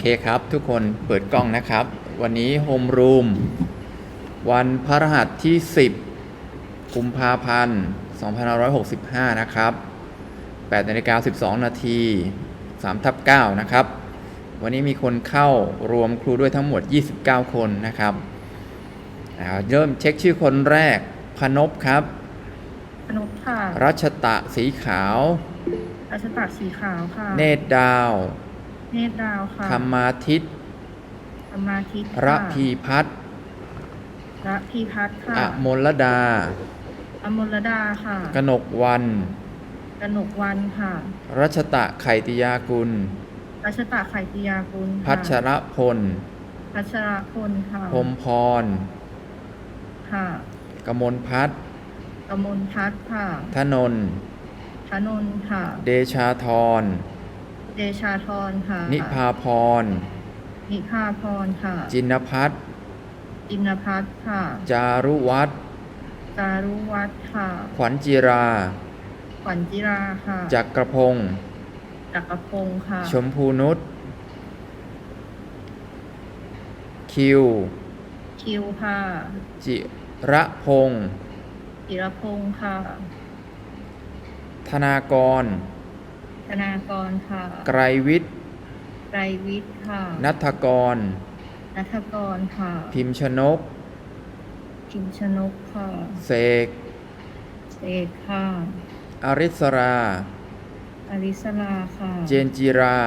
เคครับ ทุกคนเปิดกล้องนะครับ วันนี้โฮมรูมวันพฤหัสที่ 10 กุมภาพันธ์ 2565 นะครับ8นาฬิกา12 นาที3ทับ9นะครับ วันนี้มีคนเข้ารวมครูด้วยทั้งหมด 29 คนนะครับอ่าเริ่มเช็คชื่อคนแรก พนพครับอนุค่ะ รัชตะสีขาว รัชตากสีขาวค่ะ เนตรดาว เนตรดาวค่ะธรรมาทิตธรรมาทิตย์ค่ะระพีพัฒน์ระพีพัฒน์ค่ะอมลดา อมลดาค่ะกนกวันกนกวันค่ะ รัชตะไข่ติยากุล รัชตากไข่ติยากุลค่ะพัชรพล พัชรพลค่ะพรหมพร ค่ะกมลพัฒน์กมลพัฒน์ค่ะธนนท์ธนนท์ค่ะ เดชาธร เดชาธรค่ะ นิพาพร นิพาพรค่ะ จินพัฒน์จินพัฒน์ค่ะ จารุวัฒน์จารุวัฒน์ค่ะ ขวัญจิรา ขวัญจิราค่ะจักรพงศ์จักรพงศ์ค่ะ ชมพูนุช คิว คิวค่ะ จิระพงศ์จิรพงศ์ค่ะ ธนากร ธนากรค่ะ ไกรวิทย์ไกรวิทย์ค่ะ นัทกร นัทกรค่ะ พิมพ์ชนก พิมชนกค่ะเสก เสกค่ะ อริสรา อริสลาค่ะ เจนจิรา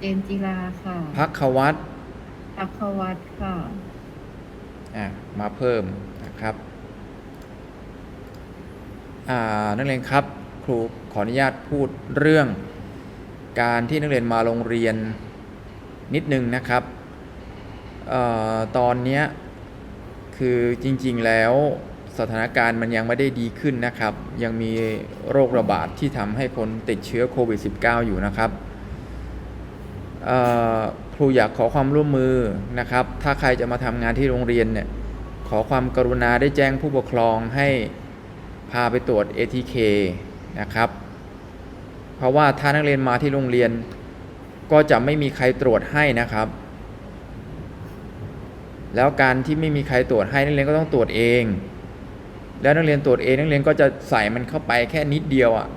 เจนจิลาค่ะพักขวัตพักขวัตค่ะ อะมาเพิ่มนะครับ อ่า นักเรียนครับ ครูข ออนุญาตพูดเรื่องการที่นักเรียนมาโรงเรียนนิดนึงนะครับออตอนนี้คือจริงๆแล้วสถานการณ์มันยังไม่ได้ดีขึ้นนะครับ ยังมีโรคระบาดที่ทำให้คนติดเชื้อโควิด -19 อยู่นะครับครูอยากขอความร่วมมือนะครับ ถ้าใครจะมาทำงานที่โรงเรียนเนี่ยขอความกรุณาได้แจ้งผู้ปกครองให้พาไปตรวจ ATK นะครับ เพราะว่าถ้านักเรียนมาที่โรงเรียน ก็จะไม่มีใครตรวจให้นะครับ แล้วการที่ไม่มีใครตรวจให้นักเรียนก็ต้องตรวจเอง แล้วนักเรียนตรวจเองนักเรียนก็จะใส่มันเข้าไปแค่นิดเดียวอะ่ะ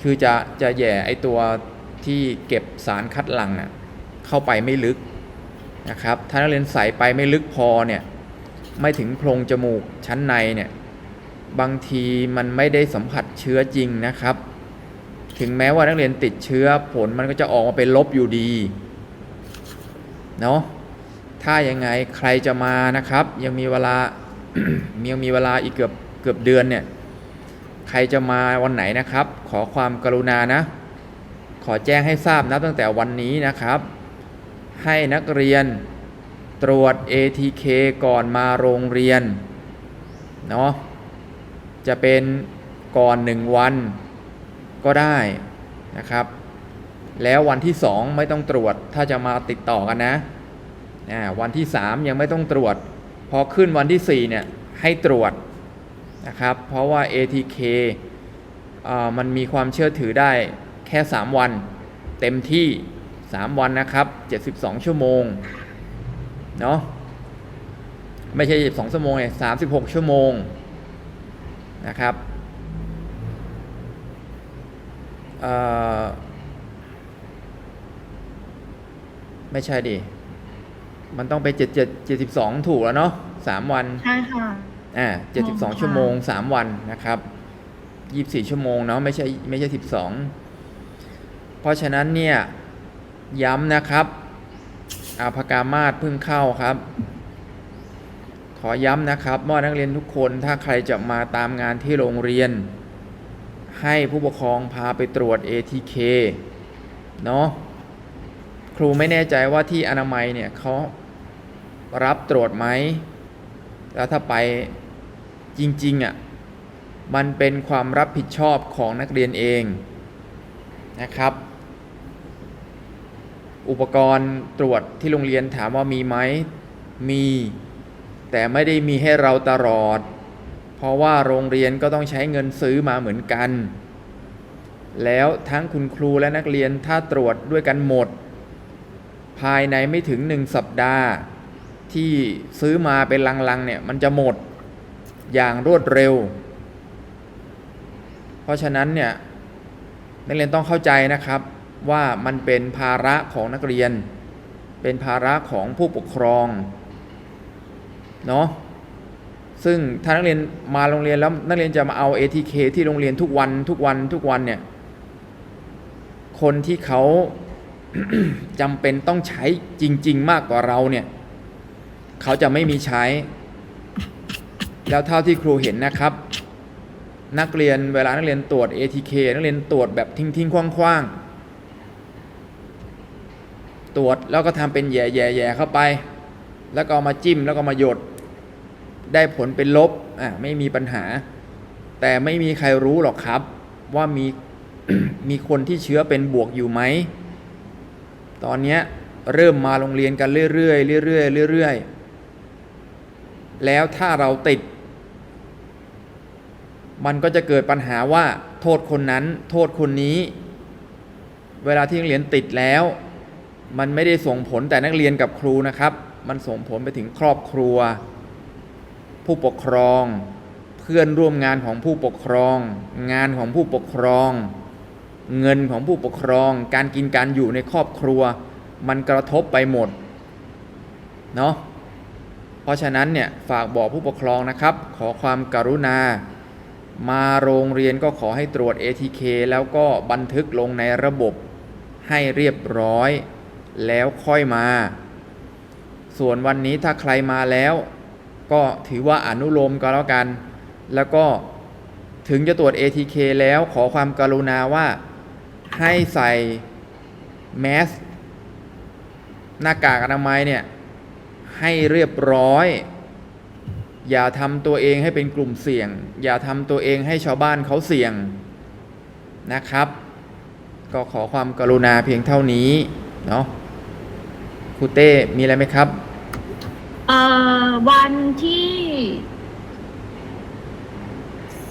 คือจะจะแย่ไอตัวที่เก็บสารคัดหลั่งน่ะเข้าไปไม่ลึกนะครับ ถ้านักเรียนใส่ไปไม่ลึกพอเนี่ยไม่ถึงโพรงจมูกชั้นในเนี่ย บางทีมันไม่ได้สัมผัสเชื้อจริงนะครับ ถึงแม้ว่านักเรียนติดเชื้อผลมันก็จะออกมาเป็นลบอยู่ดีเนาะถ้ายังไงใครจะมานะครับ ยังมีเวลายังมีเวลาอีกเกือบเกือบเดือนเนี่ยใครจะมาวันไหนนะครับ ขอความกรุณานะ ขอแจ้งให้ทราบนะตั้งแต่วันนี้นะครับ ให้นักเรียนตรวจ ATK ก่อนมาโรงเรียนเนาะ จะเป็นก่อนหนึ่งวันก็ได้นะครับ แล้ววันที่สองไม่ต้องตรวจถ้าจะมาติดต่อกันนะวันที่สามยังไม่ต้องตรวจ พอขึ้นวันที่สี่เนี่ย ให้ตรวจนะครับ เพราะว่า ATK อ่ามันมีความเชื่อถือได้แค่ 3 วัน เต็มที่ 3 วันนะครับ 72 ชั่วโมงเนาะไม่ใช่ 72ชั่วโมงเนี่ย36ชั่วโมง นะครับเอ่อไม่ใช่ดิ มันต้องไป7 7 72ถูกแล้วเนาะ3วัน ใช่ค่ะ อ่าค่ะ72ชั่วโมง3วันนะครับ24ชั่วโมงเนาะไม่ใช่ไม่ใช่12เพราะฉะนั้นเนี่ย ย้ำนะครับอาภากามาศเพิ่งเข้าครับ ขอย้ำนะครับว่านักเรียนทุกคนถ้าใครจะมาตามงานที่โรงเรียน ให้ผู้ปกครองพาไปตรวจ ATK เนาะครูไม่แน่ใจว่าที่อนามัยเนี่ยเขารับตรวจไหม แล้วถ้าไปจริงๆอะ่ะมันเป็นความรับผิดชอบของนักเรียนเองนะครับ อุปกรณ์ตรวจที่โรงเรียนถามว่ามีไหมมี แต่ไม่ได้มีให้เราตลอด เพราะว่าโรงเรียนก็ต้องใช้เงินซื้อมาเหมือนกัน แล้วทั้งคุณครูและนักเรียนถ้าตรวจด้วยกันหมด ภายในไม่ถึงหนึ่งสัปดาห์ ที่ซื้อมาเป็นลังๆเนี่ยมันจะหมดอย่างรวดเร็ว เพราะฉะนั้นเนี่ยนักเรียนต้องเข้าใจนะครับว่ามันเป็นภาระของนักเรียน เป็นภาระของผู้ปกครอง เนาะซึ่งถ้านักเรียนมาโรงเรียนแล้วนักเรียนจะมาเอา ATK ที่โรงเรียนทุกวันทุกวันทุกวันเนี่ยคนที่เขาจำเป็นต้องใช้จริง ๆ มากกว่าเราเนี่ยเขาจะไม่มีใช้ แล้วเท่าที่ครูเห็นนะครับ นักเรียนเวลานักเรียนตรวจ ATK นักเรียนตรวจแบบทิ้งๆคว้างๆตรวจแล้วก็ทำเป็นแย่ๆเข้าไป แล้วก็มาจิ้มแล้วก็มาหยด ได้ผลเป็นลบอะไม่มีปัญหา แต่ไม่มีใครรู้หรอกครับ ว่ามีมีคนที่เชื้อเป็นบวกอยู่ไหม ตอนนี้เริ่มมาโรงเรียนกันเรื่อยๆเรื่อยๆเรื่อยๆแล้วถ้าเราติด มันก็จะเกิดปัญหาว่าโทษคนนั้น โทษคนนี้ เวลาที่นักเรียนติดแล้ว มันไม่ได้ส่งผลแต่นักเรียนกับครูนะครับ มันส่งผลไปถึงครอบครัว ผู้ปกครอง เพื่อนร่วมงานของผู้ปกครอง งานของผู้ปกครอง เงินของผู้ปกครอง การกินการอยู่ในครอบครัว มันกระทบไปหมดเนาะเพราะฉะนั้นเนี่ยฝากบอกผู้ปกครองนะครับ ขอความกรุณา มาโรงเรียนก็ขอให้ตรวจ ATK แล้วก็บันทึกลงในระบบให้เรียบร้อย แล้วค่อยมา ส่วนวันนี้ถ้าใครมาแล้ว ก็ถือว่าอนุโลมก็แล้วกัน แล้วก็ถึงจะตรวจ ATK แล้วขอความกรุณาว่าให้ใส่แมสหน้ากากอนามัยเนี่ย ให้เรียบร้อย อย่าทำตัวเองให้เป็นกลุ่มเสี่ยง อย่าทำตัวเองให้ชาวบ้านเขาเสี่ยงนะครับ ก็ขอความกรุณาเพียงเท่านี้ เนาะครูเต้มีอะไรไหมครับ อ่อวันที่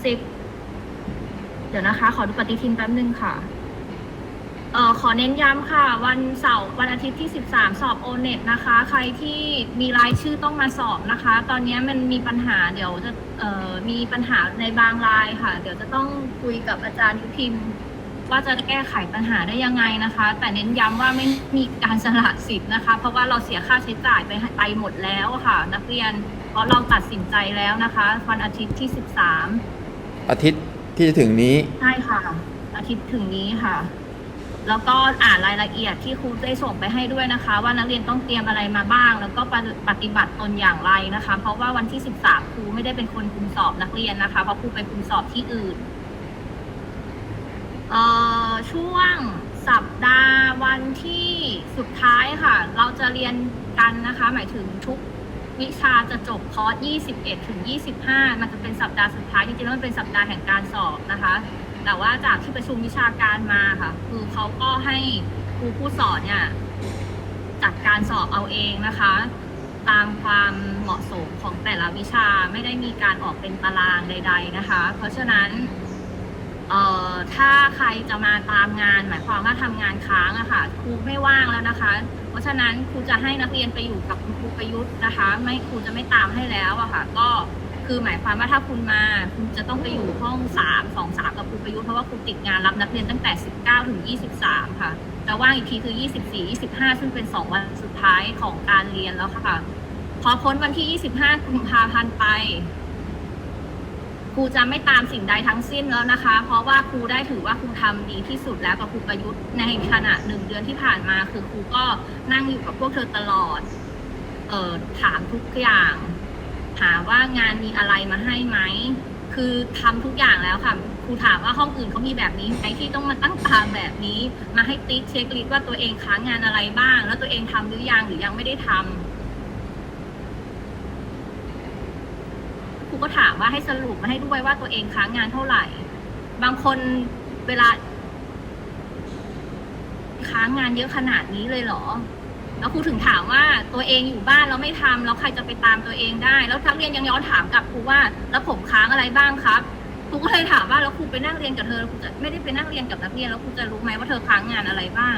สิบเดี๋ยวนะคะ ขอดูปฏิทินแป๊บนึงค่ะ เอ่อขอเน้นย้ำค่ะ วันเสาร์วันอาทิตย์ที่ 13 สอบโอเน็ตนะคะ ใครที่มีรายชื่อต้องมาสอบนะคะ ตอนนี้มันมีปัญหาเดี๋ยวจะเอ่อมีปัญหาในบางรายค่ะ เดี๋ยวจะต้องคุยกับอาจารย์ยุพิมพ์ ว่าจะแก้ไขปัญหาได้ยังไงนะคะ แต่เน้นย้ำว่าไม่มีการสละสิทธิ์นะคะ เพราะว่าเราเสียค่าใช้จ่ายไปไปหมดแล้วอะค่ะ นักเรียนเพราะเราตัดสินใจแล้วนะคะวันอาทิตย์ที่13อาทิตย์ที่จะถึงนี้ใช่ค่ะ อาทิตย์ถึงนี้ค่ะ แล้วก็อ่านรายละเอียดที่ครูได้ส่งไปให้ด้วยนะคะ ว่านักเรียนต้องเตรียมอะไรมาบ้าง แล้วก็ปฏิบัติตนอย่างไรนะคะ เพราะว่าวันที่ 13 ครูไม่ได้เป็นคนคุมสอบนักเรียนนะคะ เพราะครูไปคุมสอบที่อื่น เอ่อ ช่วงสัปดาห์วันที่สุดท้ายค่ะ เราจะเรียนกันนะคะ หมายถึงทุกวิชาจะจบคอร์ส 21 ถึง 25 มันจะเป็นสัปดาห์สุดท้าย จริงๆแล้วมันเป็นสัปดาห์แห่งการสอบนะคะ แต่ว่าจากที่ประชุมวิชาการมาค่ะ คือเขาก็ให้ครูผู้สอนเนี่ยจัดการสอบเอาเองนะคะ ตามความเหมาะสมของแต่ละวิชาไม่ได้มีการออกเป็นตารางใด ๆนะคะ เพราะฉะนั้น เอ่อถ้าใครจะมาตามงาน หมายความว่าทำงานค้างอะค่ะครูไม่ว่างแล้วนะคะ เพราะฉะนั้นครูจะให้นักเรียนไปอยู่กับคุณครูประยุทธ์นะคะ ไม่ครูจะไม่ตามให้แล้วอะค่ะ ก็คือหมายความว่าถ้าคุณมาคุณจะต้องไปอยู่ห้องสามสองสามกับครูประยุทธ์เพราะว่าครูติดงานรับนักเรียนตั้งแต่ 19ถึง23 ค่ะจะว่างอีกทีคือ 24 25 ซึ่งเป็น 2 วันสุดท้ายของการเรียนแล้วค่ะ พอพ้นวันที่ 25 กุมภาพันธ์ไป ครูจะไม่ตามสิ่งใดทั้งสิ้นแล้วนะคะ เพราะว่าครูได้ถือว่าครูทำดีที่สุดแล้วกับครูประยุทธ์ในขณะหนึ่งเดือนที่ผ่านมา คือครูก็นั่งอยู่กับพวกเธอตลอด เออถามทุกอย่างหาว่างานมีอะไรมาให้ไหม คือทำทุกอย่างแล้วค่ะ ครูถามว่าห้องอื่นเขามีแบบนี้ไหมที่ต้องมาตั้งตารางแบบนี้ มาให้ติ๊กเช็คลิสต์ว่าตัวเองค้างงานอะไรบ้าง แล้วตัวเองทำหรือยังหรือยังไม่ได้ทำ ครูก็ถามว่าให้สรุปมาให้ด้วยว่าตัวเองค้างงานเท่าไหร่ บางคนเวลา ค้างงานเยอะขนาดนี้เลยเหรอ แล้วครูถึงถามว่าตัวเองอยู่บ้านแล้วไม่ทำแล้วใครจะไปตามตัวเองได้ แล้วนักเรียนยังย้อนถามกลับครูว่า แล้วผมค้างอะไรบ้างครับครูก็เลยถามว่าแล้วครูไปนั่งเรียนกับเธอครูจะไม่ได้ไปนั่งเรียนกับนักเรียนแล้วครูจะรู้ไหมว่าเธอค้างงานอะไรบ้าง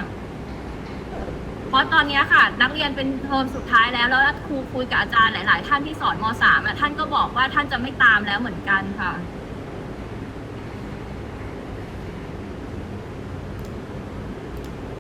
ราะตอนนี้ค่ะ นักเรียนเป็นเทอมสุดท้ายแล้ว แล้วครูคุยกับอาจารย์หลาย ๆ ท่านที่สอนมสามอะท่านก็บอกว่าท่านจะไม่ตามแล้วเหมือนกันค่ะ